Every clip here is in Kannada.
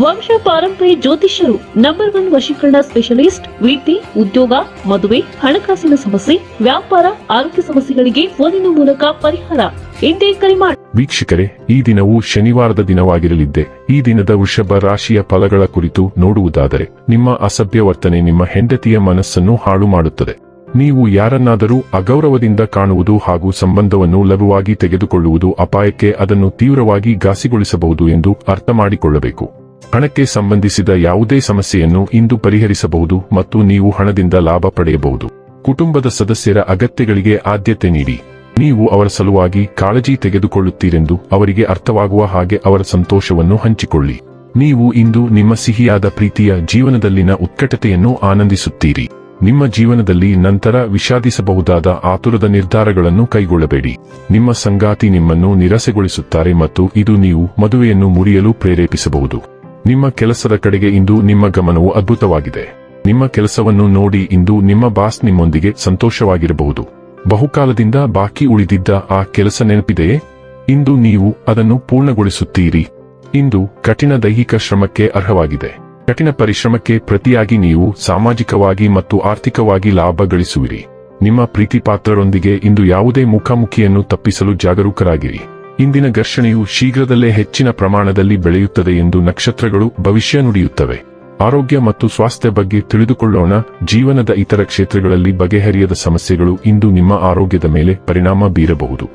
ವಂಶ ಪಾರಂಪರ್ಯ ಜ್ಯೋತಿಷ್ಯರು ನಂಬರ್ ಒನ್ ವಶೀಕರಣ ಸ್ಪೆಷಲಿಸ್ಟ್, ವಿಟಿ, ಉದ್ಯೋಗ, ಮದುವೆ, ಹಣಕಾಸಿನ ಸಮಸ್ಯೆ, ವ್ಯಾಪಾರ, ಆರೋಗ್ಯ ಸಮಸ್ಯೆಗಳಿಗೆ ಫೋನಿನ ಮೂಲಕ ಪರಿಹಾರ. ಎಂದೇ ಕರೆ ಮಾಡಿ ವೀಕ್ಷಕರೇ, ಈ ದಿನವು ಶನಿವಾರದ ದಿನವಾಗಿರಲಿದ್ದೆ. ಈ ದಿನದ ವೃಷಭ ರಾಶಿಯ ಫಲಗಳ ಕುರಿತು ನೋಡುವುದಾದರೆ, ನಿಮ್ಮ ಅಸಭ್ಯ ವರ್ತನೆ ನಿಮ್ಮ ಹೆಂಡತಿಯ ಮನಸ್ಸನ್ನು ಹಾಳು ಮಾಡುತ್ತದೆ. ನೀವು ಯಾರನ್ನಾದರೂ ಅಗೌರವದಿಂದ ಕಾಣುವುದು ಹಾಗೂ ಸಂಬಂಧವನ್ನು ಲಘುವಾಗಿ ತೆಗೆದುಕೊಳ್ಳುವುದು ಅಪಾಯಕ್ಕೆ ಅದನ್ನು ತೀವ್ರವಾಗಿ ಘಾಸಿಗೊಳಿಸಬಹುದು ಎಂದು ಅರ್ಥ ಮಾಡಿಕೊಳ್ಳಬೇಕು. ಹಣಕ್ಕೆ ಸಂಬಂಧಿಸಿದ ಯಾವುದೇ ಸಮಸ್ಯೆಯನ್ನು ಇಂದು ಪರಿಹರಿಸಬಹುದು ಮತ್ತು ನೀವು ಹಣದಿಂದ ಲಾಭ ಪಡೆಯಬಹುದು. ಕುಟುಂಬದ ಸದಸ್ಯರ ಅಗತ್ಯಗಳಿಗೆ ಆದ್ಯತೆ ನೀಡಿ. ನೀವು ಅವರ ಸಲುವಾಗಿ ಕಾಳಜಿ ತೆಗೆದುಕೊಳ್ಳುತ್ತೀರೆಂದು ಅವರಿಗೆ ಅರ್ಥವಾಗುವ ಹಾಗೆ ಅವರ ಸಂತೋಷವನ್ನು ಹಂಚಿಕೊಳ್ಳಿ. ನೀವು ಇಂದು ನಿಮ್ಮ ಸಿಹಿಯಾದ ಪ್ರೀತಿಯ ಜೀವನದಲ್ಲಿನ ಉತ್ಕಟತೆಯನ್ನು ಆನಂದಿಸುತ್ತೀರಿ. ನಿಮ್ಮ ಜೀವನದಲ್ಲಿ ನಂತರ ವಿಷಾದಿಸಬಹುದಾದ ಆತುರದ ನಿರ್ಧಾರಗಳನ್ನು ಕೈಗೊಳ್ಳಬೇಡಿ. ನಿಮ್ಮ ಸಂಗಾತಿ ನಿಮ್ಮನ್ನು ನಿರಾಸೆಗೊಳಿಸುತ್ತಾರೆ ಮತ್ತು ಇದು ನೀವು ಮದುವೆಯನ್ನು ಮುರಿಯಲು ಪ್ರೇರೇಪಿಸಬಹುದು. ನಿಮ್ಮ ಕೆಲಸದ ಕಡೆಗೆ ಇಂದು ನಿಮ್ಮ ಗಮನವು ಅದ್ಭುತವಾಗಿದೆ. ನಿಮ್ಮ ಕೆಲಸವನ್ನು ನೋಡಿ ಇಂದು ನಿಮ್ಮ ಬಾಸ್ ನಿಮ್ಮೊಂದಿಗೆ ಸಂತೋಷವಾಗಿರಬಹುದು. ಬಹುಕಾಲದಿಂದ ಬಾಕಿ ಉಳಿದಿದ್ದ ಆ ಕೆಲಸ ನೆನಪಿದೆಯೇ? ಇಂದು ನೀವು ಅದನ್ನು ಪೂರ್ಣಗೊಳಿಸುತ್ತೀರಿ. ಇಂದು ಕಠಿಣ ದೈಹಿಕ ಶ್ರಮಕ್ಕೆ ಅರ್ಹವಾಗಿದೆ. ಕಠಿಣ ಪರಿಶ್ರಮಕ್ಕೆ ಪ್ರತಿಯಾಗಿ ನೀವು ಸಾಮಾಜಿಕವಾಗಿ ಮತ್ತು ಆರ್ಥಿಕವಾಗಿ ಲಾಭ ಗಳಿಸುವಿರಿ. ನಿಮ್ಮ ಪ್ರೀತಿಪಾತ್ರರೊಂದಿಗೆ ಇಂದು ಯಾವುದೇ ಮುಖಾಮುಖಿಯನ್ನು ತಪ್ಪಿಸಲು ಜಾಗರೂಕರಾಗಿರಿ. ಇಂದಿನ ಘರ್ಷಣೆಯು ಶೀಘ್ರದಲ್ಲೇ ಹೆಚ್ಚಿನ ಪ್ರಮಾಣದಲ್ಲಿ ಬೆಳೆಯುತ್ತದೆ ಎಂದು ನಕ್ಷತ್ರಗಳು ಭವಿಷ್ಯ ನುಡಿಯುತ್ತವೆ. ಆರೋಗ್ಯ ಮತ್ತು ಸ್ವಾಸ್ಥ್ಯ ಬಗ್ಗೆ ತಿಳಿದುಕೊಳ್ಳೋಣ. ಜೀವನದ ಇತರ ಕ್ಷೇತ್ರಗಳಲ್ಲಿ ಬಗೆಹರಿಯದ ಸಮಸ್ಯೆಗಳು ಇಂದು ನಿಮ್ಮ ಆರೋಗ್ಯದ ಮೇಲೆ ಪರಿಣಾಮ ಬೀರಬಹುದು.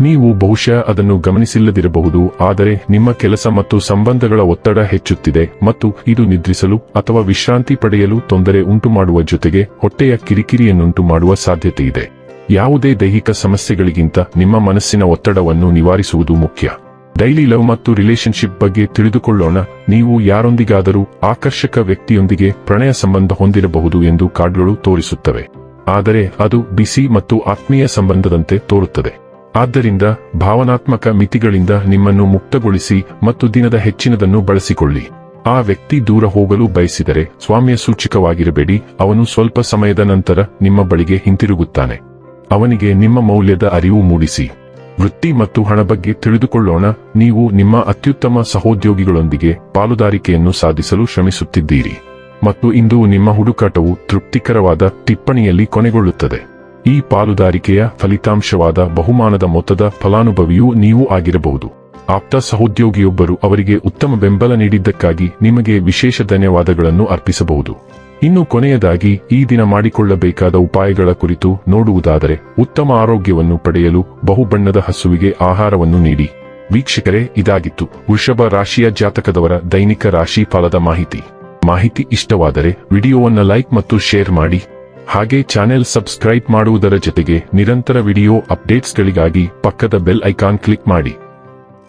ನೀವು ಬಹುಶಃ ಅದನ್ನು ಗಮನಿಸಿಲ್ಲದಿರಬಹುದು, ಆದರೆ ನಿಮ್ಮ ಕೆಲಸ ಮತ್ತು ಸಂಬಂಧಗಳ ಒತ್ತಡ ಹೆಚ್ಚುತ್ತಿದೆ ಮತ್ತು ಇದು ನಿದ್ರಿಸಲು ಅಥವಾ ವಿಶ್ರಾಂತಿ ಪಡೆಯಲು ತೊಂದರೆ ಉಂಟುಮಾಡುವ ಜೊತೆಗೆ ಹೊಟ್ಟೆಯ ಕಿರಿಕಿರಿಯನ್ನುಂಟು ಮಾಡುವ ಸಾಧ್ಯತೆಯಿದೆ. ಯಾವುದೇ ದೈಹಿಕ ಸಮಸ್ಯೆಗಳಿಗಿಂತ ನಿಮ್ಮ ಮನಸ್ಸಿನ ಒತ್ತಡವನ್ನು ನಿವಾರಿಸುವುದು ಮುಖ್ಯ. ಡೈಲಿ ಲವ್ ಮತ್ತು ರಿಲೇಶನ್ಶಿಪ್ ಬಗ್ಗೆ ತಿಳಿದುಕೊಳ್ಳೋಣ. ನೀವು ಯಾರೊಂದಿಗಾದರೂ ಆಕರ್ಷಕ ವ್ಯಕ್ತಿಯೊಂದಿಗೆ ಪ್ರಣಯ ಸಂಬಂಧ ಹೊಂದಿರಬಹುದು ಎಂದು ಕಾರ್ಡ್ಗಳು ತೋರಿಸುತ್ತವೆ. ಆದರೆ ಅದು ಬಿಸಿ ಮತ್ತು ಆತ್ಮೀಯ ಸಂಬಂಧದಂತೆ ತೋರುತ್ತದೆ. ಆದ್ದರಿಂದ ಭಾವನಾತ್ಮಕ ಮಿತಿಗಳಿಂದ ನಿಮ್ಮನ್ನು ಮುಕ್ತಗೊಳಿಸಿ ಮತ್ತು ದಿನದ ಹೆಚ್ಚಿನದನ್ನು ಬಳಸಿಕೊಳ್ಳಿ. ಆ ವ್ಯಕ್ತಿ ದೂರ ಹೋಗಲು ಬಯಸಿದರೆ ಸ್ವಾಮ್ಯ ಸೂಚಕವಾಗಿರಬೇಡಿ. ಅವನು ಸ್ವಲ್ಪ ಸಮಯದ ನಂತರ ನಿಮ್ಮ ಬಳಿಗೆ ಹಿಂತಿರುಗುತ್ತಾನೆ. ಅವನಿಗೆ ನಿಮ್ಮ ಮೌಲ್ಯದ ಅರಿವು ಮೂಡಿಸಿ. ವೃತ್ತಿ ಮತ್ತು ಹಣ ಬಗ್ಗೆ ತಿಳಿದುಕೊಳ್ಳೋಣ. ನೀವು ನಿಮ್ಮ ಅತ್ಯುತ್ತಮ ಸಹೋದ್ಯೋಗಿಗಳೊಂದಿಗೆ ಪಾಲುದಾರಿಕೆಯನ್ನು ಸಾಧಿಸಲು ಶ್ರಮಿಸುತ್ತಿದ್ದೀರಿ. ಮತ್ತು ಇಂದು ನಿಮ್ಮ ಹುಡುಕಾಟವು ತೃಪ್ತಿಕರವಾದ ಟಿಪ್ಪಣಿಯಲ್ಲಿ ಕೊನೆಗೊಳ್ಳುತ್ತದೆ. ಈ ಪಾಲುದಾರಿಕೆಯ ಫಲಿತಾಂಶವಾದ ಬಹುಮಾನದ ಮೊತ್ತದ ಫಲಾನುಭವಿಯೂ ನೀವು ಆಗಿರಬಹುದು. ಆಪ್ತ ಸಹೋದ್ಯೋಗಿಯೊಬ್ಬರು ಅವರಿಗೆ ಉತ್ತಮ ಬೆಂಬಲ ನೀಡಿದ್ದಕ್ಕಾಗಿ ನಿಮಗೆ ವಿಶೇಷ ಧನ್ಯವಾದಗಳನ್ನು ಅರ್ಪಿಸಬಹುದು. ಇನ್ನು ಕೊನೆಯದಾಗಿ ಈ ದಿನ ಮಾಡಿಕೊಳ್ಳಬೇಕಾದ ಉಪಾಯಗಳ ಕುರಿತು ನೋಡುವುದಾದರೆ ಉತ್ತಮ ಆರೋಗ್ಯವನ್ನು ಪಡೆಯಲು ಬಹುಬಣ್ಣದ ಹಸುವಿಗೆ ಆಹಾರವನ್ನು ನೀಡಿ. ವೀಕ್ಷಕರೇ, ಇದಾಗಿತ್ತು ವೃಷಭ ರಾಶಿಯ ಜಾತಕದವರ ದೈನಿಕ ರಾಶಿ ಫಲದ ಮಾಹಿತಿ. ಮಾಹಿತಿ ಇಷ್ಟವಾದರೆ ವಿಡಿಯೋವನ್ನು ಲೈಕ್ ಮತ್ತು ಶೇರ್ ಮಾಡಿ. ಹಾಗೆ ಚಾನೆಲ್ ಸಬ್ಸ್ಕ್ರೈಬ್ ಮಾಡುವುದರ ಜೊತೆಗೆ ನಿರಂತರ ವಿಡಿಯೋ ಅಪ್ಡೇಟ್ಸ್ಗಳಿಗಾಗಿ ಪಕ್ಕದ ಬೆಲ್ ಐಕಾನ್ ಕ್ಲಿಕ್ ಮಾಡಿ.